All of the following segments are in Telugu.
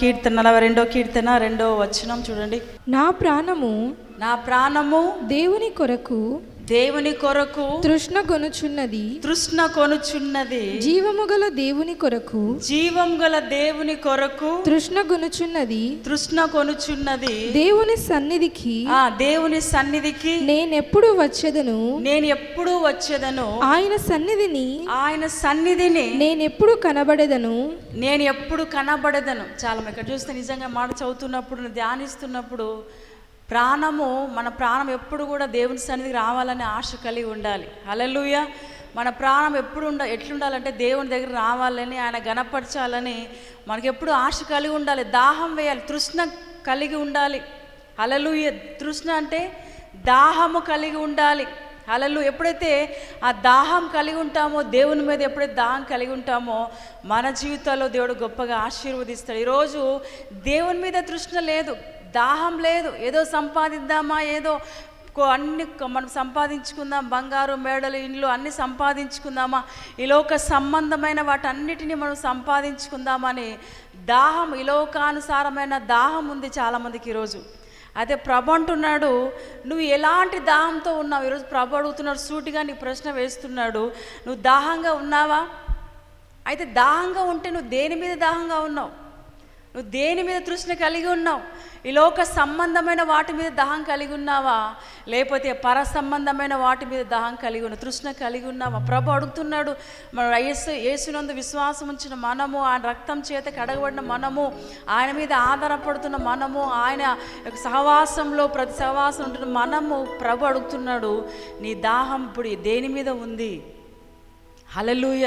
కీర్తన నలభై రెండో కీర్తన రెండో వచనం చూడండి. నా ప్రాణము నా ప్రాణము దేవుని కొరకు దేవుని కొరకు తృష్ణ గొనుచున్నది. తృష్ణ కొనుచున్నది. జీవము గల దేవుని కొరకు జీవం గల దేవుని కొరకు తృష్ణ గొనుచున్నది. తృష్ణ కొనుచున్నది. దేవుని సన్నిధికి ఆ దేవుని సన్నిధికి నేనెప్పుడు వచ్చేదను? నేను ఎప్పుడు వచ్చేదను? ఆయన సన్నిధిని ఆయన సన్నిధిని నేనెప్పుడు కనబడేదను? నేను ఎప్పుడు కనబడదను? చాలా ఇక్కడ చూస్తే నిజంగా మాట చదువుతున్నప్పుడు ధ్యానిస్తున్నప్పుడు ప్రాణము మన ప్రాణం ఎప్పుడు కూడా దేవుని సన్నిధికి రావాలని ఆశ కలిగి ఉండాలి. అలలుయ మన ప్రాణం ఎప్పుడు ఉండ ఎట్లుండాలంటే దేవుని దగ్గర రావాలని ఆయన గణపరచాలని మనకి ఎప్పుడు ఆశ కలిగి ఉండాలి. దాహం వేయాలి. తృష్ణ కలిగి ఉండాలి. హల్లెలూయ. తృష్ణ అంటే దాహము కలిగి ఉండాలి. అలలు ఎప్పుడైతే ఆ దాహం కలిగి ఉంటామో దేవుని మీద ఎప్పుడైతే దాహం కలిగి ఉంటామో మన జీవితాల్లో దేవుడు గొప్పగా ఆశీర్వదిస్తాడు. ఈరోజు దేవుని మీద తృష్ణ లేదు. దాహం లేదు. ఏదో సంపాదిద్దామా ఏదో అన్ని మనం సంపాదించుకుందాం బంగారు మేడలు ఇండ్లు అన్ని సంపాదించుకుందామా? ఇలోక సంబంధమైన వాటన్నిటిని మనం సంపాదించుకుందామని దాహం ఇలోకానుసారమైన దాహం ఉంది చాలామందికి ఈరోజు. అదే ప్రభు అంటున్నాడు నువ్వు ఎలాంటి దాహంతో ఉన్నావు? ఈరోజు ప్రభు అడుగుతున్నాడు సూటిగా నీ ప్రశ్న వేస్తున్నాడు నువ్వు దాహంగా ఉన్నావా? అయితే దాహంగా ఉంటే నువ్వు దేని మీద దాహంగా ఉన్నావు? నువ్వు దేని మీద తృష్ణ కలిగి ఉన్నావు? ఈ లోక సంబంధమైన వాటి మీద దాహం కలిగి ఉన్నావా? లేకపోతే పర సంబంధమైన వాటి మీద దాహం కలిగి ఉన్న తృష్ణ కలిగి ఉన్నావా? ప్రభు అడుగుతున్నాడు మన యేసు యేసునందు విశ్వాసం ఉంచిన మనము ఆయన రక్తం చేత కడగబడిన మనము ఆయన మీద ఆధారపడుతున్న మనము ఆయన సహవాసంలో ప్రతి సహవాసం ఉంటున్న మనము ప్రభు అడుగుతున్నాడు నీ దాహం ఇప్పుడు దేని మీద ఉంది? హలలుయ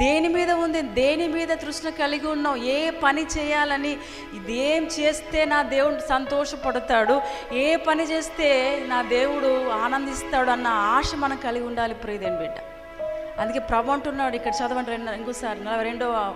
దేని మీద ఉంది? దేని మీద తృష్ణ కలిగి ఉన్నావు? ఏ పని చేయాలని? ఇదేం చేస్తే నా దేవుడు సంతోషపడతాడు? ఏ పని చేస్తే నా దేవుడు ఆనందిస్తాడు అన్న ఆశ మనం కలిగి ఉండాలి ప్రియదేని బిడ్డ. అందుకే ప్రభు అంటున్నాడు ఇక్కడ చదవండి రెండు ఇంకోసారి నలభై రెండో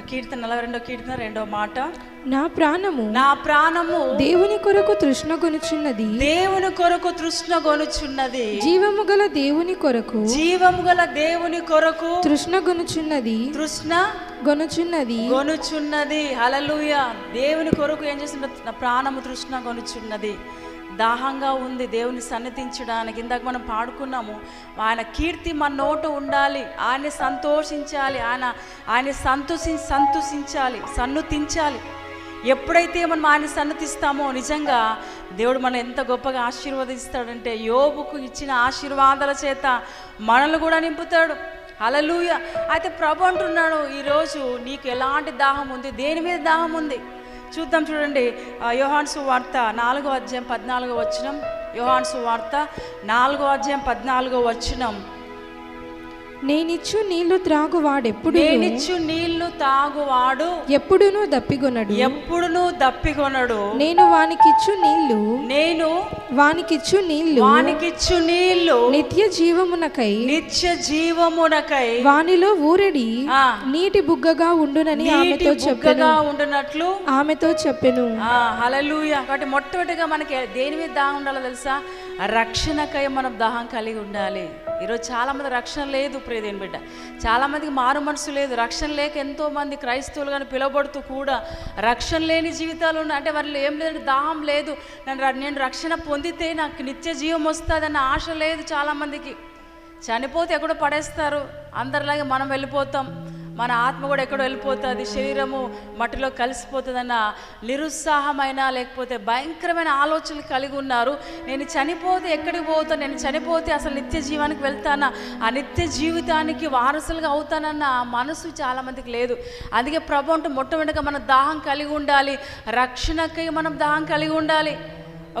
కీర్తన నలభై రెండో కీర్తన రెండో మాట. నా ప్రాణము నా ప్రాణము దేవుని కొరకు తృష్ణ గొనుచున్నది. దేవుని కొరకు తృష్ణ గొనుచున్నది. జీవము గల దేవుని కొరకు జీవము గల దేవుని కొరకు తృష్ణ గొనుచున్నది. తృష్ణ గొనుచున్నది. గొనుచున్నది. హలలుయ దేవుని కొరకు ఏం చేస్తుందో నా ప్రాణము తృష్ణ గొనుచున్నది. దాహంగా ఉంది దేవుని సన్నిధించడానికి. ఇందాక మనం పాడుకున్నాము ఆయన కీర్తి మన నోట ఉండాలి ఆయన్ని సంతోషించాలి ఆయన ఆయన సంతోషి సంతోషించాలి సన్నుతించాలి. ఎప్పుడైతే మనం ఆయన సన్నతిస్తామో నిజంగా దేవుడు మనం ఎంత గొప్పగా ఆశీర్వదిస్తాడంటే యోబుకు ఇచ్చిన ఆశీర్వాదాల చేత మనల్ని కూడా నింపుతాడు. అలలుయ అయితే ప్రభు అంటున్నాడు ఈరోజు నీకు ఎలాంటి దాహం ఉంది? దేని మీద దాహం ఉంది? చూద్దాం చూడండి. యోహాన్సు వార్త నాలుగో అధ్యాయం పద్నాలుగో వచనం. యోహాన్సు వార్త నాలుగో అధ్యాయం పద్నాలుగో వచనం. నేనిచ్చు నీళ్ళు త్రాగు వాడెప్పుడు నేనిచ్చు నీళ్ళు తాగువాడు ఎప్పుడునూ దప్పిగొనడు ఎప్పుడునూ దప్పికొనడు. నేను వానికిచ్చు నీళ్ళు. నేను వానికిచ్చు నీళ్ళు. వానికిచ్చు నీళ్ళు. నిత్య జీవమునకై నిత్య జీవమునకై వానిలో ఊరడి. ఆ, నీటి బుగ్గగా ఉండునని ఆమెతో చెప్పెను. బుగ్గగా ఉండునట్లు ఆమెతో చెప్పెను. ఆ హలలుయ కాబట్టి మొట్టమొదటిగా మనకి దేని మీద దాహం ఉండాలో తెలుసా? రక్షణకై మనం దాహం కలిగి ఉండాలి. ఈరోజు చాలా మంది రక్షణ లేదు. ప్రియదేని బిడ్డ. చాలామందికి మారు మనసు లేదు. రక్షణ లేక ఎంతోమంది క్రైస్తవులు కానీ పిలువబడుతూ కూడా రక్షణ లేని జీవితాలు ఉన్నాయి అంటే వాళ్ళు ఏం లేదంటే దాహం లేదు. నేను నేను రక్షణ పొందితే నాకు నిత్య జీవం వస్తుందన్న ఆశ లేదు చాలామందికి చనిపోతే ఎక్కడో పడేస్తారు. అందరిలాగే మనం వెళ్ళిపోతాం. మన ఆత్మ కూడా ఎక్కడో వెళ్ళిపోతుంది శరీరము మట్టిలో కలిసిపోతుందన్న నిరుత్సాహమైన లేకపోతే భయంకరమైన ఆలోచనలు కలిగి ఉన్నారు. నేను చనిపోతే ఎక్కడికి పోతాను? నేను చనిపోతే అసలు నిత్య జీవానికి వెళ్తానా? ఆ నిత్య జీవితానికి వారసులుగా అవుతానన్న మనసు చాలామందికి లేదు. అందుకే ప్రభు అంటే మొట్టమొదటిగా మన దాహం కలిగి ఉండాలి. రక్షణకై మనం దాహం కలిగి ఉండాలి.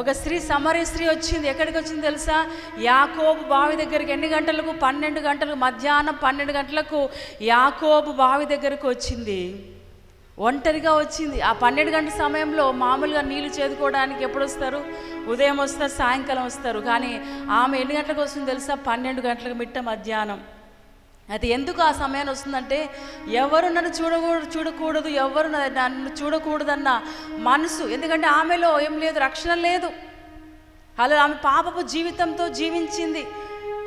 ఒక స్త్రీ సమరీ స్త్రీ వచ్చింది. ఎక్కడికి వచ్చింది తెలుసా? యాకోబు బావి దగ్గరికి ఎన్ని గంటలకు? పన్నెండు గంటలకు మధ్యాహ్నం పన్నెండు గంటలకు యాకోబు బావి దగ్గరకు వచ్చింది. ఒంటరిగా వచ్చింది. ఆ పన్నెండు గంటల సమయంలో మామూలుగా నీళ్ళు చేదుకోవడానికి ఎప్పుడు వస్తారు? ఉదయం వస్తారు సాయంకాలం వస్తారు. కానీ ఆమె ఎన్ని గంటలకు వస్తుంది తెలుసా? పన్నెండు గంటలకు మిట్ట మధ్యాహ్నం. అది ఎందుకు ఆ సమయాన్ని వస్తుందంటే ఎవరు నన్ను చూడకూడదు చూడకూడదు ఎవరు నన్ను చూడకూడదన్న మనసు. ఎందుకంటే ఆమెలో ఏం లేదు రక్షణ లేదు. అలా ఆమె పాపపు జీవితంతో జీవించింది.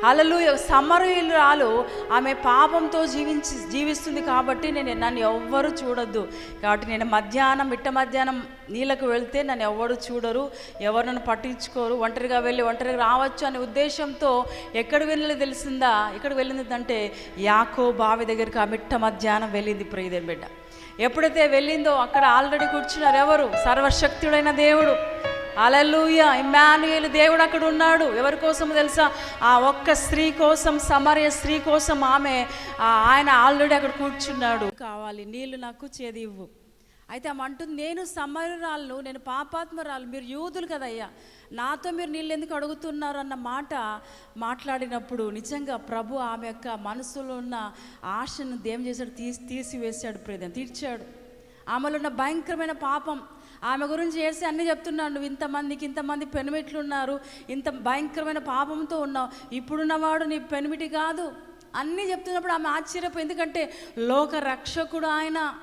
అలలు సమరయురాలు ఆమె పాపంతో జీవించి జీవిస్తుంది కాబట్టి నేను నన్ను ఎవ్వరు చూడొద్దు. కాబట్టి నేను మధ్యాహ్నం మిట్ట మధ్యాహ్నం నీళ్ళకు వెళ్తే నన్ను ఎవ్వరు చూడరు ఎవరు నన్ను పట్టించుకోరు. ఒంటరిగా వెళ్ళి ఒంటరిగా రావచ్చు అనే ఉద్దేశంతో ఎక్కడ వెళ్ళి తెలిసిందా? ఎక్కడ వెళ్ళిందంటే యాకో బావి దగ్గరికి ఆ మిట్ట మధ్యాహ్నం వెళ్ళింది ప్రియదేం బిడ్డ. ఎప్పుడైతే వెళ్ళిందో అక్కడ ఆల్రెడీ కూర్చున్నారు ఎవరు? సర్వశక్తుడైన దేవుడు. అలలుయ. ఇమ్మానుయేలు దేవుడు అక్కడ ఉన్నాడు. ఎవరి కోసం తెలుసా? ఆ ఒక్క స్త్రీ కోసం సమరయ స్త్రీ కోసం ఆమె ఆయన ఆల్రెడీ అక్కడ కూర్చున్నాడు. కావాలి నీళ్ళు నాకు చేదివ్వు అయితే ఆమె అంటుంది నేను సమరురాలను నేను పాపాత్మరాలు మీరు యూదులు కదయ్యా. నాతో మీరు నీళ్ళు ఎందుకు అడుగుతున్నారు అన్న మాట మాట్లాడినప్పుడు నిజంగా ప్రభు ఆమె యొక్క మనసులో ఉన్న ఆశను దేం చేశాడు తీసి తీసివేశాడు ప్రేదం తీర్చాడు. ఆమెలో ఉన్న భయంకరమైన పాపం ఆమె గురించి చేసి అన్నీ చెప్తున్నాడు నువ్వు ఇంతమందికి ఇంతమంది పెనిమిట్లు ఉన్నారు ఇంత భయంకరమైన పాపంతో ఉన్నావు. ఇప్పుడున్నవాడు నీ పెనిమిటి కాదు. అన్నీ చెప్తున్నప్పుడు ఆమె ఆశ్చర్యపోయి ఎందుకంటే లోక రక్షకుడు ఆయన.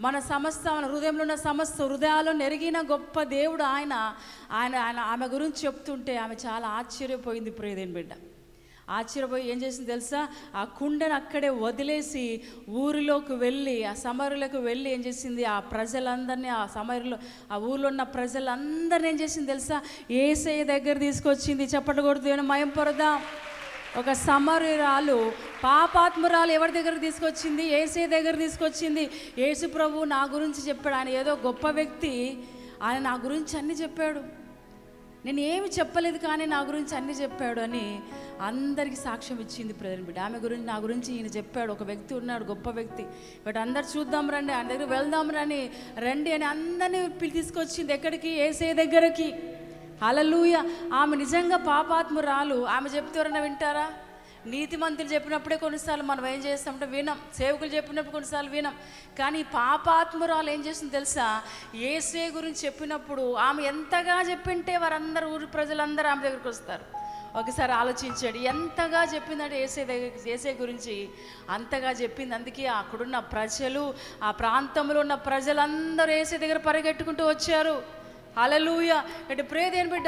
మన సమస్త మన హృదయంలో ఉన్న సమస్త హృదయాలు నెరిగిన గొప్ప దేవుడు ఆయన. ఆయన ఆయన ఆమె గురించి చెప్తుంటే ఆమె చాలా ఆశ్చర్యపోయింది. ప్రియదేని బిడ్డ. ఆశ్చర్యపోయి ఏం చేసింది తెలుసా? ఆ కుండను అక్కడే వదిలేసి ఊరిలోకి వెళ్ళి ఆ సమరులకు వెళ్ళి ఏం చేసింది? ఆ ప్రజలందరినీ ఆ సమరులో ఆ ఊరిలో ఉన్న ప్రజలందరినీ ఏం చేసింది తెలుసా? ఏసయ్య దగ్గర తీసుకొచ్చింది. చెప్పకూడదు ఏమైనా మయం పొరదాం ఒక సమరురాలు పాపాత్మురాలు ఎవరి దగ్గర తీసుకొచ్చింది? ఏసే దగ్గర తీసుకొచ్చింది. యేసు ప్రభు నా గురించి చెప్పాడు. ఆయన ఏదో గొప్ప వ్యక్తి. ఆయన నా గురించి అన్ని చెప్పాడు. నేను ఏమి చెప్పలేదు కానీ నా గురించి అన్ని చెప్పాడు అని అందరికీ సాక్ష్యం ఇచ్చింది ప్రజలు బిడ్డ. ఆమె గురించి నా గురించి ఈయన చెప్పాడు. ఒక వ్యక్తి ఉన్నాడు గొప్ప వ్యక్తి. బట్ అందరు చూద్దాం రండి ఆయన దగ్గర వెళ్దాం రండి. రండి అని అందరినీ పిలి తీసుకొచ్చింది ఎక్కడికి? ఏసే దగ్గరకి. అలలుయ ఆమె నిజంగా పాపాత్మురాలు. ఆమె చెప్తే ఎవరైనా వింటారా? నీతి మంత్రులు చెప్పినప్పుడే కొన్నిసార్లు మనం ఏం చేస్తామంటే వినం. సేవకులు చెప్పినప్పుడు కొన్నిసార్లు వినం. కానీ పాపాత్మురాలు ఏం చేస్తుంది తెలుసా? ఏసే గురించి చెప్పినప్పుడు ఆమె ఎంతగా చెప్పింటే వారందరూ ఊరి ప్రజలందరూ ఆమె దగ్గరికి వస్తారు. ఒకసారి ఆలోచించాడు. ఎంతగా చెప్పిందంటే ఏసే దగ్గర ఏసే గురించి అంతగా చెప్పింది. అందుకే అక్కడున్న ప్రజలు ఆ ప్రాంతంలో ఉన్న ప్రజలందరూ ఏసే దగ్గర పరిగెట్టుకుంటూ వచ్చారు. అలలుయ అంటే ప్రేదేని బిడ్డ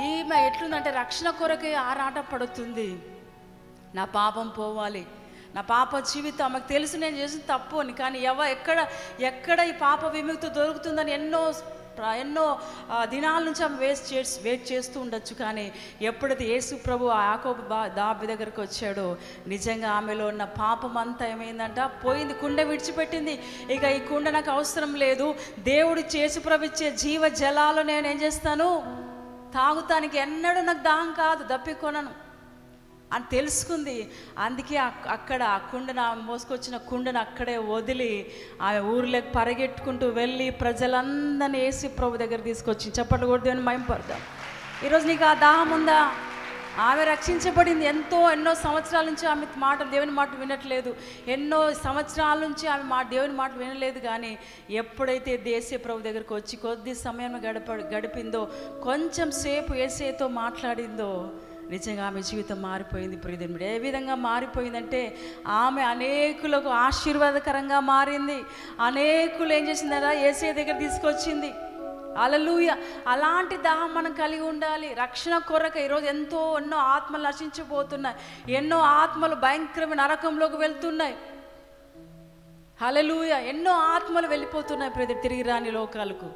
ఈమె ఎట్లుందంటే రక్షణ కొరకే ఆరాట పడుతుంది నా పాపం పోవాలి. నా పాప జీవితం ఆమెకు తెలుసు నేను చేసిన తప్పు అని కానీ ఎవ ఎక్కడ ఎక్కడ ఈ పాప విముక్తి దొరుకుతుందని ఎన్నో ఎన్నో దినాల నుంచి ఆమె వేస్ట్ చేసి వెయిట్ చేస్తూ ఉండొచ్చు కానీ ఎప్పుడైతే యేసు ప్రభు ఆ బా దాబి దగ్గరకు వచ్చాడో నిజంగా ఆమెలో ఉన్న పాపం అంతా ఏమైందంట? పోయింది కుండ విడిచిపెట్టింది. ఇక ఈ కుండ నాకు అవసరం లేదు. దేవుడు చేసి ఇచ్చే జీవ జలాలు నేను ఏం చేస్తాను? తాగుతానికి ఎన్నడూ నాకు దాహం కాదు దప్పికొనను. అని తెలుసుకుంది. అందుకే అక్కడ ఆ కుండను ఆమె మోసుకొచ్చిన కుండను అక్కడే వదిలి ఆమె ఊర్లోకి పరిగెట్టుకుంటూ వెళ్ళి ప్రజలందరినీ వేసి ప్రభు దగ్గర తీసుకొచ్చి చెప్పట్లు కూడా దేవుని మైంపడదాం ఈరోజు నీకు ఆ దాహం ఉందా? ఆమె రక్షించబడింది. ఎంతో ఎన్నో సంవత్సరాల నుంచి ఆమె మాట దేవుని మాట వినట్లేదు. ఎన్నో సంవత్సరాల నుంచి ఆమె మా దేవుని మాట వినలేదు కానీ ఎప్పుడైతే దేశీయ ప్రభు దగ్గరకు వచ్చి కొద్ది సమయం గడప గడిపిందో కొంచెం సేపు ఏసేతో మాట్లాడిందో నిజంగా ఆమె జీవితం మారిపోయింది ప్రియదేవుడు. ఏ విధంగా మారిపోయిందంటే ఆమె అనేకులకు ఆశీర్వాదకరంగా మారింది. అనేకులు ఏం చేసిందరా ఏసే దగ్గర తీసుకొచ్చింది. అలలుయ అలాంటి దాహం మనం కలిగి ఉండాలి. రక్షణ కొరక ఈరోజు ఎంతో ఎన్నో ఆత్మలు నశించిపోతున్నాయి. ఎన్నో ఆత్మలు భయంకరమైన నరకంలోకి వెళ్తున్నాయి. హలలుయ ఎన్నో ఆత్మలు వెళ్ళిపోతున్నాయి ప్రతి తిరిగి రాని లోకాలకు.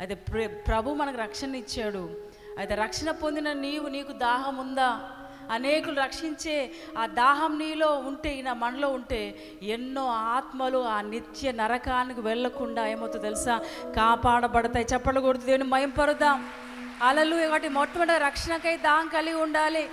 అయితే ప్ర- ప్రభు మనకు రక్షణ ఇచ్చాడు. అయితే రక్షణ పొందిన నీవు నీకు దాహం ఉందా? అనేకులు రక్షించే ఆ దాహం నీలో ఉంటే ఈయన మనలో ఉంటే ఎన్నో ఆత్మలు ఆ నిత్య నరకానికి వెళ్ళకుండా ఏమవుతుందో తెలుసా? కాపాడబడతాయి. చెప్పలు కొడుతుంది మయం అలలు వాటి మొట్టమొదటి రక్షణకై దాహం కలిగి ఉండాలి.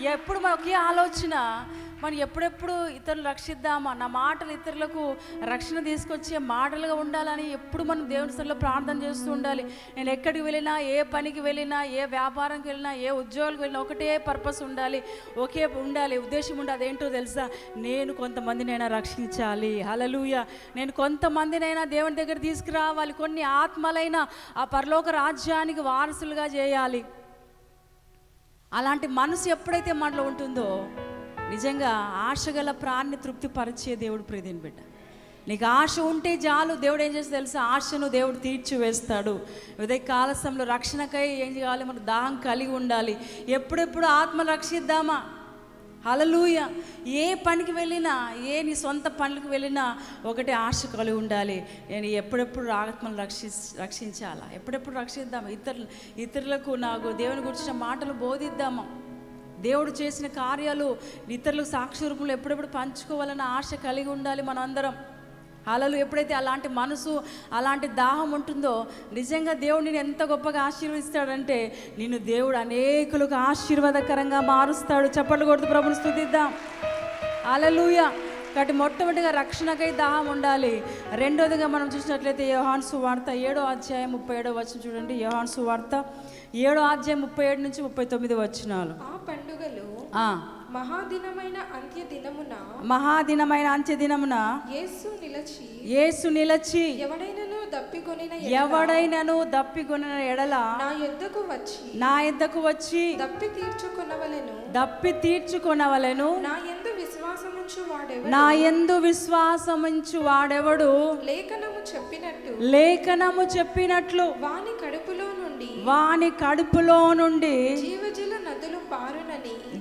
ఎప్పుడు మనకి ఆలోచన? మనం ఎప్పుడెప్పుడు ఇతరులు రక్షిద్దామా? నా మాటలు ఇతరులకు రక్షణ తీసుకొచ్చే మాటలుగా ఉండాలని ఎప్పుడు మనం దేవుని స్థలంలో ప్రార్థన చేస్తూ ఉండాలి. నేను ఎక్కడికి వెళ్ళినా ఏ పనికి వెళ్ళినా ఏ వ్యాపారంకి వెళ్ళినా ఏ ఉద్యోగాలకు వెళ్ళినా ఒకటే పర్పస్ ఉండాలి. ఒకే ఉండాలి ఉద్దేశం ఉండాలి. అదేంటో తెలుసా? నేను కొంతమందినైనా రక్షించాలి. హలలుయ నేను కొంతమందినైనా దేవుని దగ్గర తీసుకురావాలి. కొన్ని ఆత్మలైన ఆ పరలోక రాజ్యానికి వారసులుగా చేయాలి. అలాంటి మనసు ఎప్పుడైతే మనలో ఉంటుందో నిజంగా ఆశగల ప్రాణ్ణి తృప్తిపరిచే దేవుడు ప్రియదేని బిడ్డ. నీకు ఆశ ఉంటే చాలు దేవుడు ఏం చేస్తే తెలుసా? ఆశను దేవుడు తీర్చి వేస్తాడు ఉదయ కాలశంలో రక్షణకై ఏం చేయాలి? మనకు దాహం కలిగి ఉండాలి. ఎప్పుడెప్పుడు ఆత్మ రక్షిద్దామా? హలలుయ ఏ పనికి వెళ్ళినా ఏ నీ సొంత పనులకు వెళ్ళినా ఒకటి ఆశ కలిగి ఉండాలి. నేను ఎప్పుడెప్పుడు ఆత్మను రక్షి రక్షించాలా? ఎప్పుడెప్పుడు రక్షిద్దాము? ఇతరులు ఇతరులకు నాకు దేవుని గురించిన మాటలు బోధిద్దామా? దేవుడు చేసిన కార్యాలు ఇతరులకు సాక్షి రూపంలో ఎప్పుడెప్పుడు పంచుకోవాలన్న ఆశ కలిగి ఉండాలి మనందరం. అలలు ఎప్పుడైతే అలాంటి మనసు అలాంటి దాహం ఉంటుందో నిజంగా దేవుడు నేను ఎంత గొప్పగా ఆశీర్వదిస్తాడంటే నిన్ను దేవుడు అనేకులకు ఆశీర్వాదకరంగా మారుస్తాడు. చప్పట్లు కొడుతూ ప్రభుని స్థుతిద్దాం. అలలుయ కాబట్టి మొట్టమొదటిగా రక్షణకై దాహం ఉండాలి. రెండోదిగా మనం చూసినట్లయితే యోహాన్ సువార్త ఏడో అధ్యాయం ముప్పై ఏడో వచ్చిన చూడండి. యోహాన్ సువార్త ఏడో అధ్యాయం ముప్పై ఏడు నుంచి ముప్పై తొమ్మిది వచ్చినాలు ఆ, మహాదినమైన అంత్య దినమున మహాదినమైన అంత్య దినమున యేసు నిలచి యేసు నిలచి ఎవడైనను దప్పికొనిన ఎవడైనను దప్పికొనిన ఎడల నా యొద్దకు వచ్చి నా ఎద్దకు వచ్చి దప్పి తీర్చుకొనవలెను. దప్పి తీర్చుకొనవలెను. నా యందు విశ్వాసముంచు వాడెవడు? నా ఎందు విశ్వాసముంచు వాడెవడు? లేఖనము చెప్పినట్టు లేఖనము చెప్పినట్లు వాని కడుపులో నుండి వాని కడుపులో నుండి జీవజల నదులు పారునని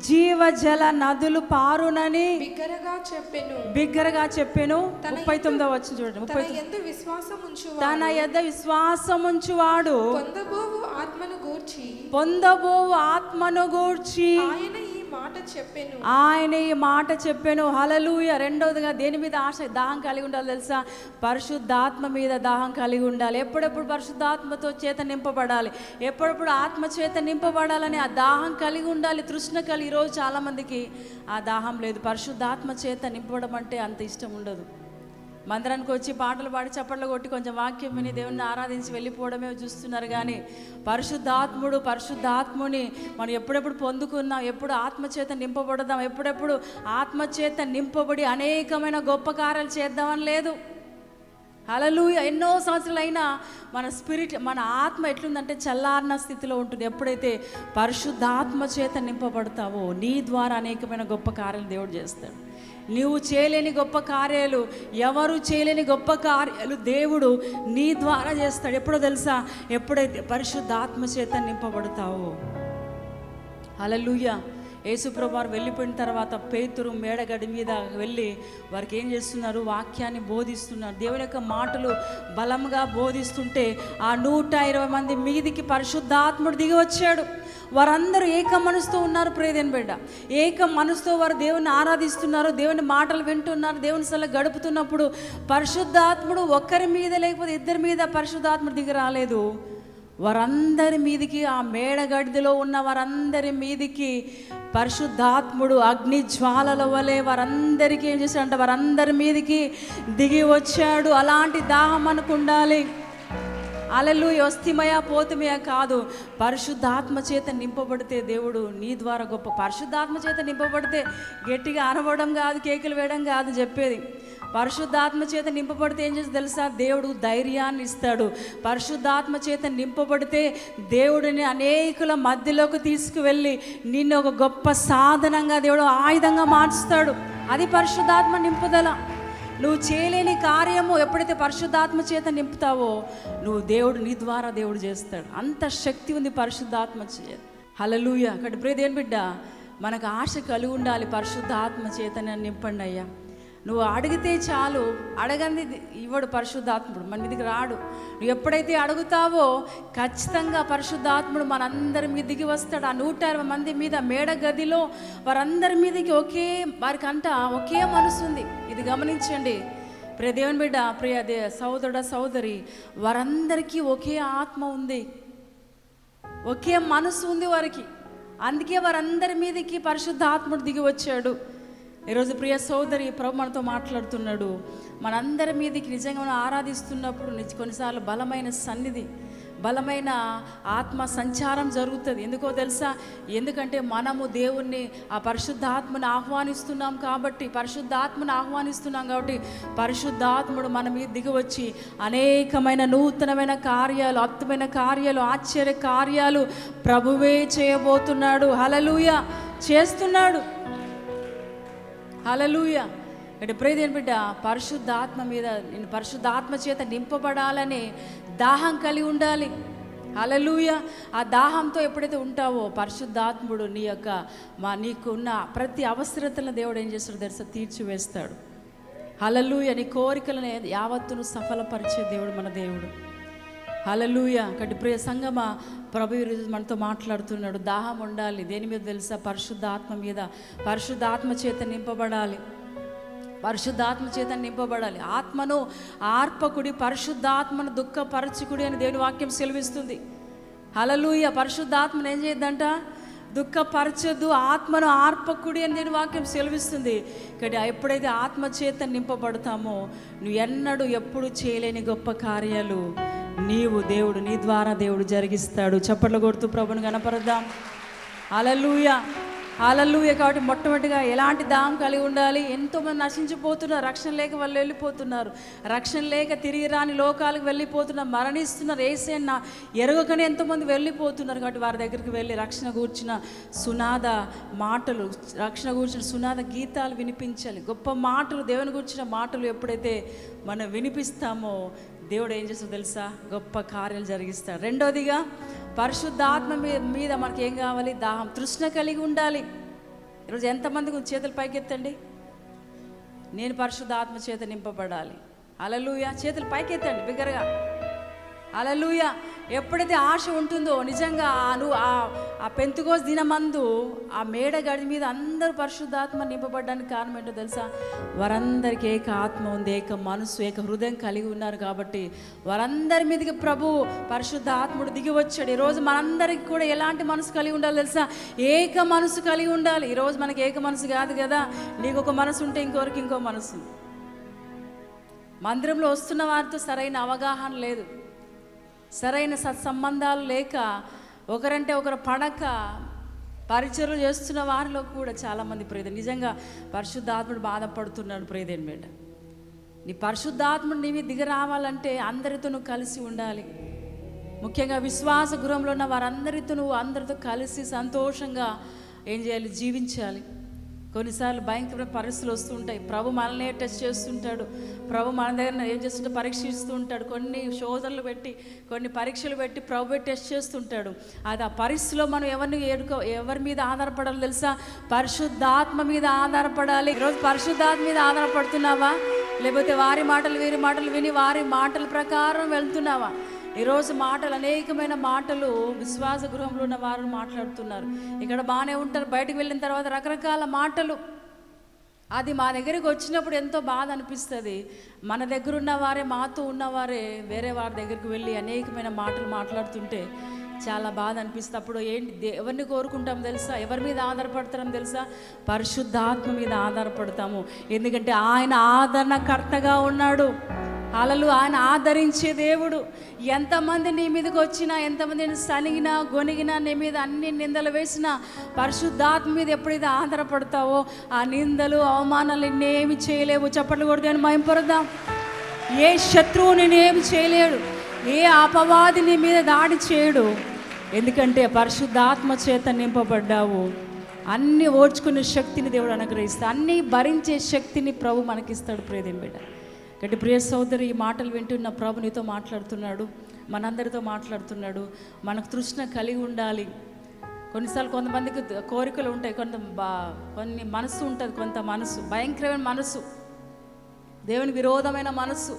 జీవజల నదులు పారునని బిగ్గరగా చెప్పెను. బిగ్గరగా చెప్పెను. ముప్పై తొమ్మిదో వచ్చి చూడండి. ముప్పై తన యందు విశ్వాసముంచు తన యొద్ద విశ్వాసముంచువాడు పొందబోవు ఆత్మను గూర్చి. పొందబో ఆత్మను గూర్చి. ఆయన మాట చెప్పాను. ఆయన ఈ మాట చెప్పాను. హలలుయ రెండవదిగా దేని మీద ఆశ? దాహం కలిగి ఉండాలి తెలుసా? పరిశుద్ధాత్మ మీద దాహం కలిగి ఉండాలి. ఎప్పుడెప్పుడు పరిశుద్ధాత్మతో చేత నింపబడాలి? ఎప్పుడప్పుడు ఆత్మ చేత నింపబడాలని ఆ దాహం కలిగి ఉండాలి? తృష్ణ కలిగి ఈరోజు చాలామందికి ఆ దాహం లేదు. పరిశుద్ధాత్మ చేత నింపడం అంటే అంత ఇష్టం ఉండదు. మందిరానికి వచ్చి పాటలు పాడి చప్పట్లు కొట్టి కొంచెం వాక్యం విని దేవుణ్ణి ఆరాధించి వెళ్ళిపోవడమే చూస్తున్నారు కానీ పరిశుద్ధాత్ముడు పరిశుద్ధాత్ముని మనం ఎప్పుడెప్పుడు పొందుకున్నాం ఎప్పుడు ఆత్మచేత నింపబడదాం ఎప్పుడెప్పుడు ఆత్మచేత నింపబడి అనేకమైన గొప్ప కార్యాలు చేద్దామని లేదు. అలలు ఎన్నో సంవత్సరాలైనా మన స్పిరిట్ మన ఆత్మ ఎట్లుందంటే చల్లారిన స్థితిలో ఉంటుంది. ఎప్పుడైతే పరిశుద్ధాత్మ చేత నింపబడతావో నీ ద్వారా అనేకమైన గొప్ప కార్యాలు దేవుడు చేస్తాడు. నీవు చేయలేని గొప్ప కార్యాలు ఎవరు చేయలేని గొప్ప కార్యాలు దేవుడు నీ ద్వారా చేస్తాడు. ఎప్పుడో తెలుసా? ఎప్పుడైతే పరిశుద్ధాత్మ చేత నింపబడతావో. అలలుయ యేసుప్రభు వెళ్ళిపోయిన తర్వాత పేతురు మేడగడి మీద వెళ్ళి వారికి ఏం చేస్తున్నారు? వాక్యాన్ని బోధిస్తున్నారు. దేవుని యొక్క మాటలు బలంగా బోధిస్తుంటే ఆ నూట ఇరవై మంది మీదికి పరిశుద్ధాత్ముడు దిగి వచ్చాడు. వారందరూ ఏక మనసుతో ఉన్నారు ప్రేదేని బిడ్డ. ఏక మనసుతో వారు దేవుని ఆరాధిస్తున్నారు దేవుని మాటలు వింటున్నారు దేవుని సల గడుపుతున్నప్పుడు పరిశుద్ధాత్ముడు ఒక్కరి మీద లేకపోతే ఇద్దరి మీద పరిశుద్ధాత్ముడు దిగి రాలేదు. వారందరి మీదికి ఆ మేడగడ్డిలో ఉన్న వారందరి మీదికి పరిశుద్ధాత్ముడు అగ్ని జ్వాలల వలె వారందరికీ ఏం చేశాడంటే వారందరి మీదికి దిగి వచ్చాడు. అలాంటి దాహం అనుకుండాలి ఉండాలి. అలలు వస్తిమయ పోతుమయ కాదు. పరిశుద్ధాత్మ చేత నింపబడితే దేవుడు నీ ద్వారా గొప్ప. పరిశుద్ధాత్మ చేత నింపబడితే గట్టిగా అనవడం కాదు కేకులు వేయడం కాదు చెప్పేది. పరిశుద్ధాత్మ చేత నింపబడితే ఏం చేసి తెలుసా? దేవుడు ధైర్యాన్ని ఇస్తాడు. పరిశుద్ధాత్మ చేత నింపబడితే దేవుడిని అనేకుల మధ్యలోకి తీసుకువెళ్ళి నిన్ను ఒక గొప్ప సాధనంగా దేవుడు ఆయుధంగా మార్చుతాడు. అది పరిశుద్ధాత్మ నింపుదల. నువ్వు చేయలేని కార్యము ఎప్పుడైతే పరిశుద్ధాత్మ చేత నింపుతావో నువ్వు దేవుడు నీ ద్వారా దేవుడు చేస్తాడు. అంత శక్తి ఉంది పరిశుద్ధాత్మ చేత హలలుయ అక్కడ ప్రియదేని బిడ్డ మనకు ఆశ కలిగి ఉండాలి పరిశుద్ధాత్మ చేత నింపండి అయ్యా. నువ్వు అడిగితే చాలు. అడగంది ఇవ్వడు పరిశుద్ధాత్ముడు. మన మీదకి రాడు. నువ్వు ఎప్పుడైతే అడుగుతావో ఖచ్చితంగా పరిశుద్ధాత్ముడు మనందరి మీదకి వస్తాడు. ఆ నూట ఇరవై మంది మీద మేడ గదిలో వారందరి మీదకి ఒకే వారికంట ఒకే మనసు ఉంది. ఇది గమనించండి. ప్రియ దేవుని బిడ్డ ప్రియ దే సోదరుడ సోదరి వారందరికీ ఒకే ఆత్మ ఉంది. ఒకే మనసు ఉంది వారికి. అందుకే వారందరి మీదకి పరిశుద్ధాత్ముడు దిగి వచ్చాడు. ఈరోజు ప్రియ సోదరి ప్రభు మనతో మాట్లాడుతున్నాడు. మనందరి మీదకి నిజంగా మనం ఆరాధిస్తున్నప్పుడు కొన్నిసార్లు బలమైన సన్నిధి బలమైన ఆత్మ సంచారం జరుగుతుంది. ఎందుకో తెలుసా? ఎందుకంటే మనము దేవుణ్ణి ఆ పరిశుద్ధాత్మను ఆహ్వానిస్తున్నాం కాబట్టి పరిశుద్ధాత్మను ఆహ్వానిస్తున్నాం కాబట్టి పరిశుద్ధాత్ముడు మన మీద దిగివచ్చి అనేకమైన నూతనమైన కార్యాలు అద్భుతమైన కార్యాలు ఆశ్చర్య కార్యాలు ప్రభువే చేయబోతున్నాడు. హలలుయ చేస్తున్నాడు. హలలుయ ఇక్కడ ప్రేదేని బిడ్డ పరిశుద్ధాత్మ మీద నేను పరిశుద్ధాత్మ చేత నింపబడాలని దాహం కలిగి ఉండాలి. అలలుయ ఆ దాహంతో ఎప్పుడైతే ఉంటావో పరిశుద్ధాత్ముడు నీ యొక్క మా నీకున్న ప్రతి అవసరతలను దేవుడు ఏం చేస్తాడు తెలుసా? తీర్చివేస్తాడు. అలలుయ నీ కోరికలను యావత్తును సఫలపరిచే దేవుడు మన దేవుడు. హలలుయ కటి ప్రియ సంగమ. ప్రభు ఈరోజు మనతో మాట్లాడుతున్నాడు. దాహం ఉండాలి. దేని మీద తెలుసా? పరిశుద్ధాత్మ మీద. పరిశుద్ధాత్మ చేత నింపబడాలి. పరిశుద్ధాత్మ చేత నింపబడాలి. ఆత్మను ఆర్పకుడి పరిశుద్ధాత్మను దుఃఖపరచుకుడి అని దేవుని వాక్యం సెలవిస్తుంది. హలలుయ పరిశుద్ధాత్మను ఏం చేయొద్దంట? దుఃఖపరచొద్దు. ఆత్మను ఆర్పకుడి అని దేని వాక్యం సెలవిస్తుంది. కానీ ఎప్పుడైతే ఆత్మ చేత నింపబడతామో నువ్వు ఎన్నడూ ఎప్పుడు చేయలేని గొప్ప కార్యాలు నీవు దేవుడు నీ ద్వారా దేవుడు జరిగిస్తాడు. చప్పట్లు కొడుతూ ప్రభుని కనపరద్దాం అలలుయ అలలుయ కాబట్టి మొట్టమొదటిగా ఎలాంటి దాహం కలిగి ఉండాలి? ఎంతోమంది నశించిపోతున్నారు. రక్షణ లేక వాళ్ళు వెళ్ళిపోతున్నారు. రక్షణ లేక తిరిగి రాని లోకాలకు వెళ్ళిపోతున్నారు. మరణిస్తున్నారు. ఏసన్న ఎరగకనే ఎంతోమంది వెళ్ళిపోతున్నారు కాబట్టి వారి దగ్గరికి వెళ్ళి రక్షణ కూర్చిన సునాద మాటలు రక్షణ కూర్చిన సునాద గీతాలు వినిపించాలి. గొప్ప మాటలు దేవుని కూర్చిన మాటలు ఎప్పుడైతే మనం వినిపిస్తామో దేవుడు ఏం చేస్తో తెలుసా? గొప్ప కార్యాలు జరిగిస్తాడు. రెండోదిగా పరిశుద్ధాత్మ మీద మీద మనకి ఏం కావాలి? దాహం తృష్ణ కలిగి ఉండాలి. ఈరోజు ఎంతమందికి చేతులు పైకెత్తండి? నేను పరిశుద్ధాత్మ చేత నింపబడాలి. అలలుయ చేతులు పైకెత్తండి బిగ్గరగా. అలలుయ ఎప్పుడైతే ఆశ ఉంటుందో నిజంగా ఆ ను- ఆ ఆ పెంతుకోస్ దినమందు ఆ మేడగడి మీద అందరూ పరిశుద్ధాత్మ నింపబడడానికి కారణం ఏంటో తెలుసా? వారందరికీ ఏక ఆత్మ ఉంది ఏక మనసు ఏక హృదయం కలిగి ఉన్నారు కాబట్టి వారందరి మీదకి ప్రభు పరిశుద్ధ ఆత్ముడు దిగి వచ్చాడు. ఈరోజు మనందరికి కూడా ఎలాంటి మనసు కలిగి ఉండాలి తెలుసా? ఏక మనసు కలిగి ఉండాలి. ఈరోజు మనకి ఏక మనసు కాదు కదా? నీకు ఒక మనసు ఉంటే ఇంకొకరికి ఇంకో మనసు. మందిరంలో వస్తున్న వారితో సరైన అవగాహన లేదు. సరైన సత్సంబంధాలు లేక ఒకరంటే ఒకరు పడక పరిచయలు చేస్తున్న వారిలో కూడా చాలామంది ప్రేద. నిజంగా పరిశుద్ధాత్ముడు బాధపడుతున్నాడు ప్రేదేని బిడ్డ నీ పరిశుద్ధాత్ముడు నీవి దిగి రావాలంటే అందరితో నువ్వు కలిసి ఉండాలి. ముఖ్యంగా విశ్వాస గృహంలో ఉన్న వారందరితో నువ్వు అందరితో కలిసి సంతోషంగా ఏం చేయాలి? జీవించాలి. కొన్నిసార్లు భయంకరమైన పరిస్థితులు వస్తుంటాయి ప్రభు మనల్నే టెస్ట్ చేస్తుంటాడు? ప్రభు మన దగ్గర ఏం చేస్తుంటే పరీక్షిస్తూ ఉంటాడు. కొన్ని శోధనలు పెట్టి కొన్ని పరీక్షలు పెట్టి ప్రభు టెస్ట్ చేస్తుంటాడు. అది ఆ పరిస్థితిలో మనం ఎవరిని ఏడుకో ఎవరి మీద ఆధారపడాలి తెలుసా? పరిశుద్ధాత్మ మీద ఆధారపడాలి. ఈరోజు పరిశుద్ధాత్మ మీద ఆధారపడుతున్నావా? లేకపోతే వారి మాటలు వీరి మాటలు విని వారి మాటల ప్రకారం వెళ్తున్నావా? ఈరోజు మాటలు అనేకమైన మాటలు విశ్వాస గృహంలో ఉన్న వారు మాట్లాడుతున్నారు. ఇక్కడ బాగానే ఉంటారు. బయటకు వెళ్ళిన తర్వాత రకరకాల మాటలు. అది మా దగ్గరికి వచ్చినప్పుడు ఎంతో బాధ అనిపిస్తుంది. మన దగ్గర ఉన్నవారే మాతో ఉన్నవారే వేరే వారి దగ్గరికి వెళ్ళి అనేకమైన మాటలు మాట్లాడుతుంటే చాలా బాధ అనిపిస్తుంది. అప్పుడు ఏంటి? ఎవరిని కోరుకుంటాం తెలుసా? ఎవరి మీద ఆధారపడతాం తెలుసా? పరిశుద్ధాత్మ మీద ఆధారపడతాము. ఎందుకంటే ఆయన ఆదరణకర్తగా ఉన్నాడు. అలలు ఆయన ఆదరించే దేవుడు. ఎంతమంది నీ మీదకి వచ్చినా ఎంతమంది నిన్ను సనిగినా గొనిగినా నీ మీద అన్ని నిందలు వేసినా పరిశుద్ధాత్మ మీద ఎప్పుడైతే ఆధారపడతావో ఆ నిందలు అవమానాలు నిన్నేమి చేయలేవు. చప్పట్లు కొడుతుంది మయంపరుద్దాం ఏ శత్రువు నేనేమి చేయలేడు. ఏ అపవాది నీ మీద దాడి చేయడు. ఎందుకంటే పరిశుద్ధాత్మ చేత నింపబడ్డావు. అన్ని ఓడ్చుకునే శక్తిని దేవుడు అనుగ్రహిస్తాడు. అన్నీ భరించే శక్తిని ప్రభు మనకిస్తాడు ప్రేదేం బిడ్డ. కాబట్టి ప్రియ సోదరి ఈ మాటలు వింటున్న ప్రభు నీతో మాట్లాడుతున్నాడు మనందరితో మాట్లాడుతున్నాడు. మనకు తృష్ణ కలిగి ఉండాలి. కొన్నిసార్లు కొంతమందికి కోరికలు ఉంటాయి. కొంత బా కొన్ని మనసు ఉంటుంది కొంత మనసు భయంకరమైన మనసు దేవుని విరోధమైన మనసు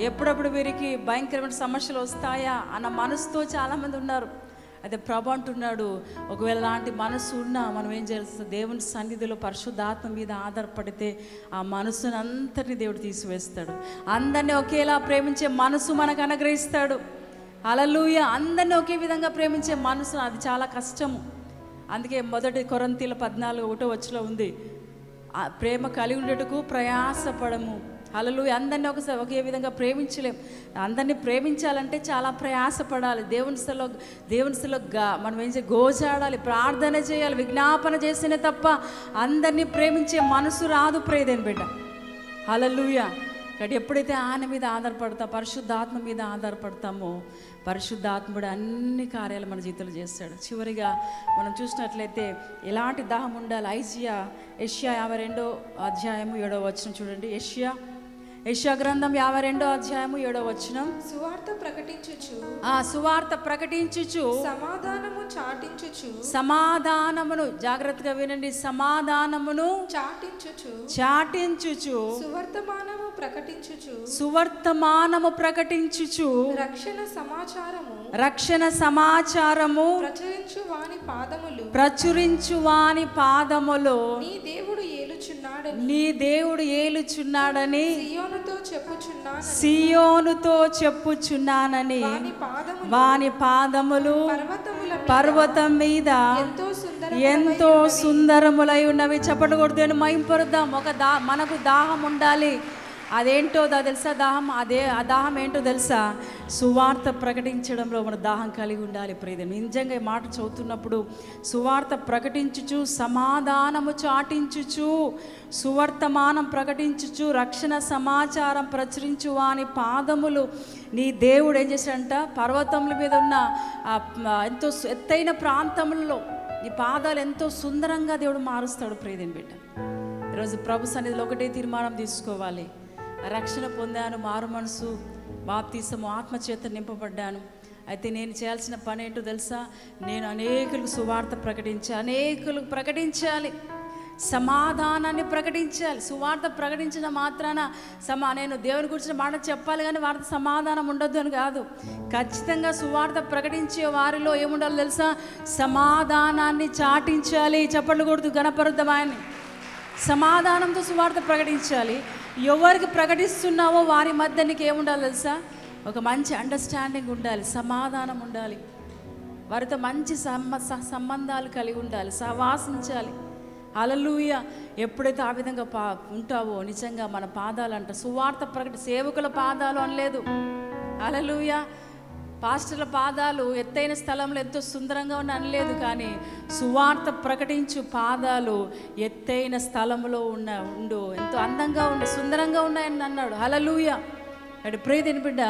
ఎప్పుడప్పుడు వీరికి భయంకరమైన సమస్యలు వస్తాయా అన్న మనసుతో చాలామంది ఉన్నారు. అయితే ప్రభు అంటున్నాడు ఒకవేళ లాంటి మనసు ఉన్నా మనం ఏం చేయాల్సి దేవుని సన్నిధిలో పరిశుద్ధాత్మ మీద ఆధారపడితే ఆ మనసుని అంతటిని దేవుడు తీసివేస్తాడు. అందరినీ ఒకేలా ప్రేమించే మనసు మనకు అనుగ్రహిస్తాడు. అలలుయ అందరినీ ఒకే విధంగా ప్రేమించే మనసు అది చాలా కష్టము అందుకే మొదటి కొరంతీల పద్నాలుగు ఒకటో వచ్చిలో ఉంది. ఆ ప్రేమ కలిగి ఉండేటకు ప్రయాసపడము. అలలు అందరినీ ఒకసారి ఒకే విధంగా ప్రేమించలేం. అందరినీ ప్రేమించాలంటే చాలా ప్రయాసపడాలి. దేవుని స్థలో దేవుని స్థలో గా మనం ఏం చేయాలి గోజాడాలి ప్రార్థన చేయాలి విజ్ఞాపన చేస్తేనే తప్ప అందరినీ ప్రేమించే మనసు రాదు ప్రేదేని బిడ్డ. హలలుయ కాబట్టి ఎప్పుడైతే ఆయన మీద ఆధారపడతా పరిశుద్ధాత్మ మీద ఆధారపడతామో పరిశుద్ధాత్ముడు అన్ని కార్యాలు మన జీవితంలో చేస్తాడు. చివరిగా మనం చూసినట్లయితే ఎలాంటి దాహం ఉండాలి? ఐజియా ఏషియా యాభై రెండో అధ్యాయము ఏడో వచ్చిన చూడండి. ఏషియా యెషయా గ్రంథం యాభై రెండో అధ్యాయము ఏడో వచనం. సువార్త ప్రకటించుచు. ఆ సువార్త ప్రకటించుచు. సమాధానము చాటించుచు. సమాధానమును జాగ్రత్తగా వినండి సమాధానమును చాటించుచు. చాటించుచు. సువర్తమానము ప్రకటించుచు. సువర్తమానము ప్రకటించుచు. రక్షణ సమాచారము. రక్షణ సమాచారము. ప్రచురించు వాని పాదములు. ప్రచురించు వాని పాదములో. నీ దేవుడు ఏలుచున్నాడని. నీ దేవుడు ఏలుచున్నాడని సియోనుతో చెప్పుచున్నాను సియోనుతో చెప్పుచున్నానని. వాని పాదములు పర్వతం మీద ఎంతో సుందర ఎంతో సుందరములై ఉన్నవి. చెప్పలు కొడుతూ మైంపరుద్దాం ఒక దా మనకు దాహం ఉండాలి. అదేంటో దా తెలుసా? దాహం అదే ఆ దాహం ఏంటో తెలుసా? సువార్త ప్రకటించడంలో మన దాహం కలిగి ఉండాలి ప్రియది. నిజంగా ఈ మాట చదువుతున్నప్పుడు సువార్త ప్రకటించుచు సమాధానము చాటించుచు సువర్తమానం ప్రకటించుచు రక్షణ సమాచారం ప్రచురించు వాని పాదములు నీ దేవుడు ఏం చేశాడంట? పర్వతముల మీద ఉన్న ఎంతో ఎత్తైన ప్రాంతములలో నీ పాదాలు ఎంతో సుందరంగా దేవుడు మారుస్తాడు ప్రియదేని బిడ్డ. ఈరోజు ప్రభు సన్నిధిలో ఒకటే తీర్మానం తీసుకోవాలి. రక్షణ పొందాను మారు మనసు బాప్తీసము ఆత్మచేత నింపబడ్డాను. అయితే నేను చేయాల్సిన పని ఏంటో తెలుసా? నేను అనేకులకు సువార్త ప్రకటించాలి అనేకులకు ప్రకటించాలి. సమాధానాన్ని ప్రకటించాలి. సువార్త ప్రకటించిన మాత్రాన సమా నేను దేవుని గురించిన మాట చెప్పాలి కానీ వార్త సమాధానం ఉండొద్దు అని కాదు. ఖచ్చితంగా సువార్త ప్రకటించే వారిలో ఏముండాలి తెలుసా? సమాధానాన్ని చాటించాలి. చెప్పలు కొడుతూ సమాధానంతో సువార్త ప్రకటించాలి. ఎవరికి ప్రకటిస్తున్నావో వారి మధ్య నీకు ఏముండాలి తెలుసా? ఒక మంచి అండర్స్టాండింగ్ ఉండాలి సమాధానం ఉండాలి. వారితో మంచి సమ సంబంధాలు కలిగి ఉండాలి సహవాసించాలి. అలలుయ ఎప్పుడైతే ఆ విధంగా పా ఉంటావో నిజంగా మన పాదాలు అంట సువార్త ప్రకటి సేవకుల పాదాలు అనలేదు. అలలుయ పాస్టర్ల పాదాలు ఎత్తైన స్థలంలో ఎంతో సుందరంగా ఉన్న అనలేదు కానీ సువార్త ప్రకటించు పాదాలు ఎత్తైన స్థలంలో ఉన్న ఉండు. ఎంతో అందంగా ఉండు సుందరంగా ఉన్నాయని అన్నాడు హలలుయ అటు ప్రియతిని బిడ్డ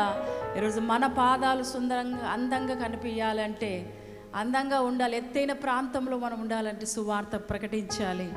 ఈరోజు మన పాదాలు సుందరంగా అందంగా కనిపించాలంటే అందంగా ఉండాలి. ఎత్తైన ప్రాంతంలో మనం ఉండాలంటే సువార్త ప్రకటించాలి.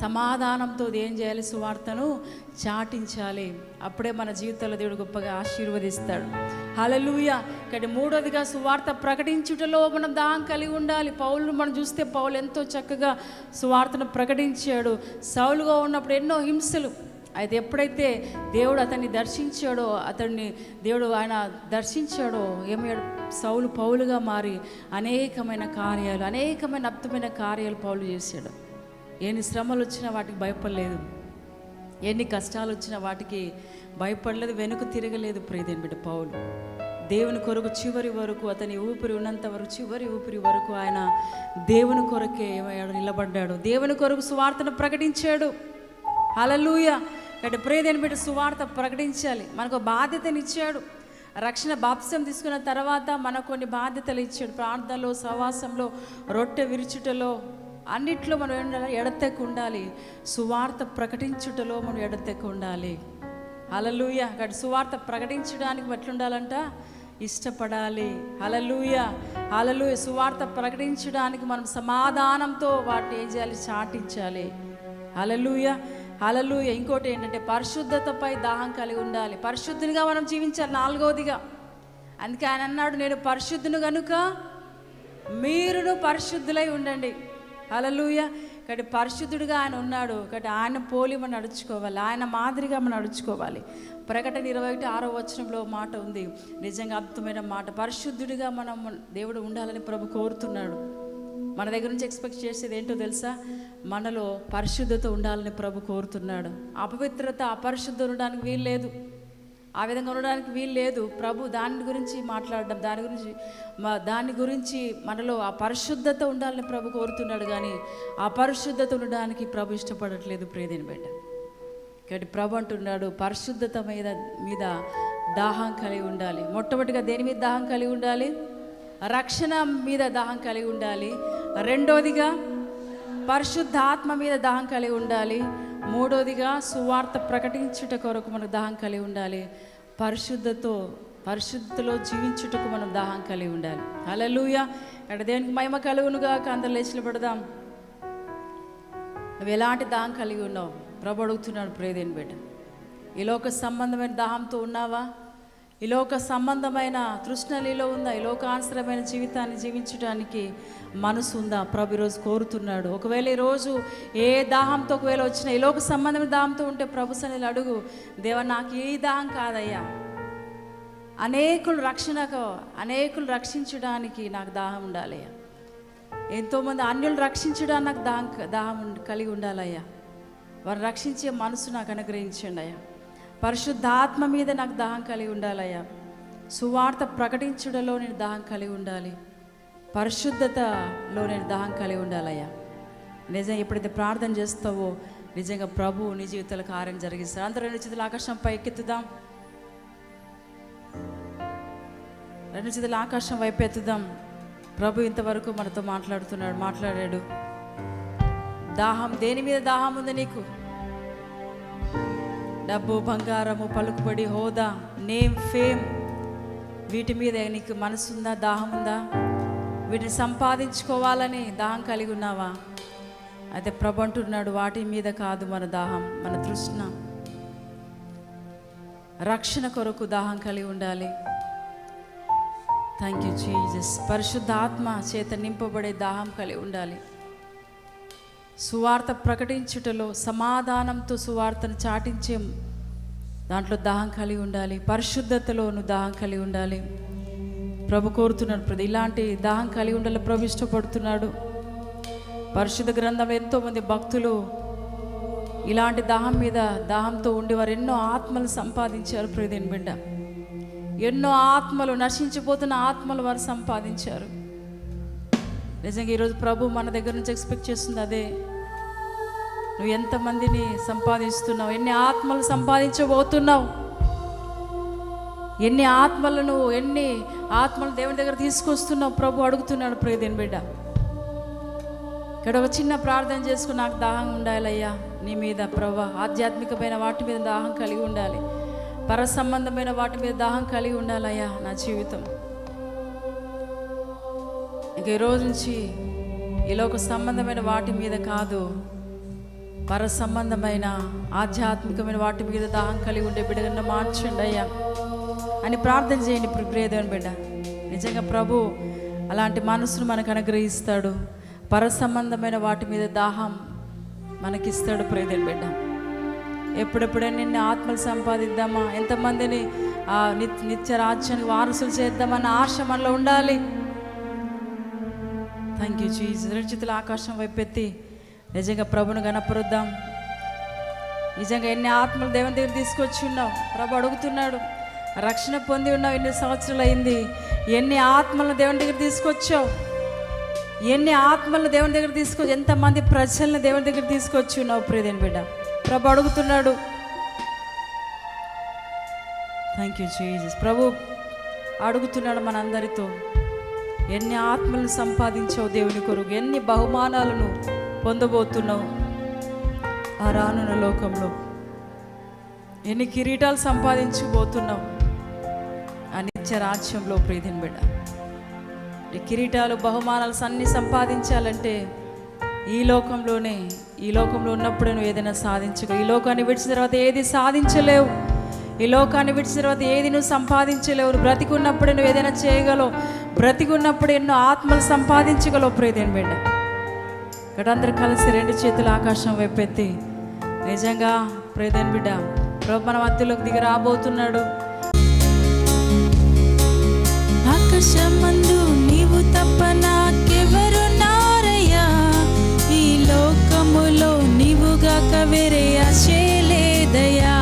సమాధానంతో ఏం చేయాలి? సువార్తను చాటించాలి. అప్పుడే మన జీవితంలో దేవుడు గొప్పగా ఆశీర్వదిస్తాడు. హలలుయ ఇక్కడ మూడోదిగా సువార్త ప్రకటించుటలో మనం దాహం కలిగి ఉండాలి. పౌలు మనం చూస్తే పౌలు ఎంతో చక్కగా సువార్తను ప్రకటించాడు. సౌలుగా ఉన్నప్పుడు ఎన్నో హింసలు. అయితే ఎప్పుడైతే దేవుడు అతన్ని దర్శించాడో అతన్ని దేవుడు ఆయన దర్శించాడో ఏమయ్యాడు సౌలు పౌలుగా మారి అనేకమైన కార్యాలు అనేకమైన అద్భుతమైన కార్యాలు పౌలు చేశాడు. ఎన్ని శ్రమలు వచ్చినా వాటికి భయపడలేదు. ఎన్ని కష్టాలు వచ్చినా వాటికి భయపడలేదు వెనుక తిరగలేదు ప్రియదేని బిడ్డ పౌలు. దేవుని కొరకు చివరి వరకు అతని ఊపిరి ఉన్నంత వరకు చివరి ఊపిరి వరకు ఆయన దేవుని కొరకే ఏమయ్యాడు? నిలబడ్డాడు. దేవుని కొరకు సువార్తను ప్రకటించాడు. అలలుయ అంటే ప్రియదేని బిడ్డ సువార్త ప్రకటించాలి. మనకు బాధ్యతనిచ్చాడు రక్షణ బాప్సం తీసుకున్న తర్వాత మనకు కొన్ని బాధ్యతలు ఇచ్చాడు. ప్రార్థనలో సహవాసంలో రొట్టె విరుచుటలో అన్నిట్లో మనం ఎడతెక్కు ఉండాలి. సువార్త ప్రకటించుటలో మనం ఎడతెక్కు ఉండాలి. హలలుయ అక్కడ సువార్త ప్రకటించడానికి ఎట్లుండాలంట ఇష్టపడాలి. హలలుయ హలలుయ సువార్త ప్రకటించడానికి మనం సమాధానంతో వాటిని ఏం చేయాలి? చాటించాలి. హలలుయ హలలుయ ఇంకోటి ఏంటంటే పరిశుద్ధతపై దాహం కలిగి ఉండాలి. పరిశుద్ధునిగా మనం జీవించాలి. నాలుగవదిగా. అందుకే ఆయన అన్నాడు నేను పరిశుద్ధును గనుక మీరును పరిశుద్ధులై ఉండండి. హలలుయ కాబట్టి పరిశుద్ధుడిగా ఆయన ఉన్నాడు. కాబట్టి ఆయన పోలి మనం నడుచుకోవాలి. ఆయన మాదిరిగా మనం నడుచుకోవాలి. ప్రకటన ఇరవై ఒకటి ఆరో వచనంలో మాట ఉంది. నిజంగా అద్భుతమైన మాట. పరిశుద్ధుడిగా మనం దేవుడు ఉండాలని ప్రభు కోరుతున్నాడు. మన దగ్గర నుంచి ఎక్స్పెక్ట్ చేసేది ఏంటో తెలుసా? మనలో పరిశుద్ధత ఉండాలని ప్రభు కోరుతున్నాడు. అపవిత్రత అపరిశుద్ధ ఉండడానికి వీలు లేదు. ఆ విధంగా ఉండడానికి వీలు లేదు. ప్రభు దాని గురించి మాట్లాడడం దాని గురించి దాని గురించి మనలో ఆ పరిశుద్ధత ఉండాలని ప్రభు కోరుతున్నాడు కానీ ఆ పరిశుద్ధత ఉండడానికి ప్రభు ఇష్టపడట్లేదు ప్రియదేని బిడ్డ. కాబట్టి ప్రభు అంటున్నాడు పరిశుద్ధత మీద మీద దాహం కలిగి ఉండాలి. మొట్టమొదటిగా దేని మీద దాహం కలిగి ఉండాలి? రక్షణ మీద దాహం కలిగి ఉండాలి. రెండోదిగా పరిశుద్ధాత్మ మీద దాహం కలిగి ఉండాలి. మూడోదిగా సువార్త ప్రకటించుట కొరకు మనకు దాహం కలిగి ఉండాలి. పరిశుద్ధతో పరిశుద్ధలో జీవించుటకు మనం దాహం కలిగి ఉండాలి. అలలుయ ఇక్కడ దేనికి మహిమ కలుగునుగా అందరు లేచిన పడదాం. నువ్వు ఎలాంటి దాహం కలిగి ఉన్నావు? ప్రభు అడుగుతున్నాడు ప్రేదేని బిడ్డ. ఈ లోక సంబంధమైన దాహంతో ఉన్నావా? ఈ లోక సంబంధమైన తృష్ణలిలో ఉందా ఈ లోకానుసరమైన జీవితాన్ని జీవించడానికి మనసు ఉందా? ప్రభు ఈరోజు కోరుతున్నాడు. ఒకవేళ ఈరోజు ఏ దాహంతో ఒకవేళ వచ్చిన ఈ లోక సంబంధమైన దాహంతో ఉంటే ప్రభు సన్నిధిలో అడుగు దేవా నాకు ఈ దాహం కాదయ్యా. అనేకులు రక్షణకు అనేకులు రక్షించడానికి నాకు దాహం ఉండాలయ్యా. ఎంతోమంది అన్యులు రక్షించడానికి నాకు దాహం దాహం కలిగి ఉండాలయ్యా. వారు రక్షించే మనసు నాకు అనుగ్రహించండి అయ్యా. పరిశుద్ధాత్మ మీద నాకు దాహం కలిగి ఉండాలయ్యా. సువార్త ప్రకటించడంలో నేను దాహం కలిగి ఉండాలి. పరిశుద్ధతలో నేను దాహం కలిగి ఉండాలయ్యా. నిజంగా ఎప్పుడైతే ప్రార్థన చేస్తావో నిజంగా ప్రభు నీ జీవితాల కార్యం జరిగిస్తారు అందరూ రెండు చేతుల ఆకాశం పైకెత్తుదాం. రెండు చేతుల ఆకాశం వైపు ఎత్తుదాం ప్రభు ఇంతవరకు మనతో మాట్లాడుతున్నాడు మాట్లాడాడు. దాహం దేని మీద దాహం ఉంది నీకు? డబ్బు బంగారము పలుకుబడి హోదా నేమ్ ఫేమ్. వీటి మీద నీకు మనసుందా దాహం ఉందా వీటిని సంపాదించుకోవాలని దాహం కలిగి ఉన్నావా? అయితే ప్రభు అంటున్నాడు వాటి మీద కాదు మన దాహం మన తృష్ణ. రక్షణ కొరకు దాహం కలిగి ఉండాలి. థ్యాంక్ యూ జీజస్ పరిశుద్ధాత్మ చేత నింపబడే దాహం కలిగి ఉండాలి. సువార్త ప్రకటించుటలో సమాధానంతో సువార్తను చాటించే దాంట్లో దాహం కలిగి ఉండాలి పరిశుద్ధతలోను దాహం కలిగి ఉండాలి. ప్రభు కోరుతున్నాడు ప్రతి ఇలాంటి దాహం కలిగి ఉండాలి ప్రభు ఇష్టపడుతున్నాడు. పరిశుద్ధ గ్రంథం ఎంతోమంది భక్తులు ఇలాంటి దాహం మీద దాహంతో ఉండేవారు ఎన్నో ఆత్మలు సంపాదించారు ప్రియదేని బిడ్డ ఎన్నో ఆత్మలు నశించిపోతున్న ఆత్మలు వారు సంపాదించారు. నిజంగా ఈరోజు ప్రభు మన దగ్గర నుంచి ఎక్స్పెక్ట్ చేస్తుంది అదే. నువ్వు ఎంతమందిని సంపాదిస్తున్నావు? ఎన్ని ఆత్మలు సంపాదించబోతున్నావు? ఎన్ని ఆత్మలను ఎన్ని ఆత్మలు దేవుని దగ్గర తీసుకొస్తున్నావు? ప్రభు అడుగుతున్నాడు ప్రియదేని బిడ్డ. ఇక్కడ ఒక చిన్న ప్రార్థన చేసుకుని నాకు దాహం ఉండాలయ్యా. నీ మీద ప్రభు ఆధ్యాత్మికమైన వాటి మీద దాహం కలిగి ఉండాలి. పర సంబంధమైన వాటి మీద దాహం కలిగి ఉండాలయ్యా నా జీవితం. ఇంక ఈ రోజు నుంచి ఈలోక సంబంధమైన వాటి మీద కాదు పర సంబంధమైన ఆధ్యాత్మికమైన వాటి మీద దాహం కలిగి ఉండే బిడ్డగా మార్చండి అయ్యా. అని ప్రార్థన చేయండి ఇప్పుడు ప్రియదేవని బిడ్డ. నిజంగా ప్రభు అలాంటి మనసును మనకు అనుగ్రహిస్తాడు. పర సంబంధమైన వాటి మీద దాహం మనకిస్తాడు ప్రియదేవని బిడ్డ. ఎప్పుడెప్పుడైనా నిన్ను ఆత్మలు సంపాదిద్దామా? ఎంతమందిని నిత్య నిత్య రాజ్యానికి వారసులు చేద్దామన్న ఆశ మనలో ఉండాలి. థ్యాంక్ యూ చీజ్ చేతుల ఆకాశం వైపెత్తి నిజంగా ప్రభును గనపరుద్దాం నిజంగా ఎన్ని ఆత్మలు దేవుని దగ్గర తీసుకొచ్చి ఉన్నావు? ప్రభు అడుగుతున్నాడు. రక్షణ పొంది ఉన్నావు. ఎన్ని సంవత్సరాలు అయింది? ఎన్ని ఆత్మలను దేవుని దగ్గర తీసుకొచ్చావు? ఎన్ని ఆత్మలను దేవుని దగ్గర తీసుకొచ్చి ఎంతమంది ప్రజల్ని దేవుని దగ్గర తీసుకొచ్చి ఉన్నావు ప్రియదేని బిడ్డ? ప్రభు అడుగుతున్నాడు. థ్యాంక్ యూ జీసస్ ప్రభు అడుగుతున్నాడు మనందరితో. ఎన్ని ఆత్మలను సంపాదించావు దేవుని కొరకు? ఎన్ని బహుమానాలను పొందబోతున్నావు? ఆ రానున్న లోకంలో ఎన్ని కిరీటాలు సంపాదించబోతున్నావు? అనిత్య రాజ్యంలో ప్రీతిని బిడ్డ. ఈ కిరీటాలు బహుమానాలు అన్ని సంపాదించాలంటే ఈ లోకంలోనే ఈ లోకంలో ఉన్నప్పుడే నువ్వు ఏదైనా సాధించగలవు ఈ లోకాన్ని విడిచిన తర్వాత ఏది సాధించలేవు? ఈ లోకాన్ని విడిచిన తర్వాత ఏది నువ్వు సంపాదించలేవు? నువ్వు బ్రతికున్నప్పుడే నువ్వు ఏదైనా చేయగలవు? బ్రతికున్నప్పుడు ఎన్నో ఆత్మలు సంపాదించగలవు ప్రియదేని బిడ్డ. ఇక్కడ అందరూ కలిసి రెండు చేతులు ఆకాశం వైపెత్తి నిజంగా ప్రియదేని బిడ్డ ప్రభు మన మధ్యలోకి దిగి రాబోతున్నాడు. ఆకాశమందు నీవు ఈ లోకములో నీవుగా వేరే ఆశలేదయా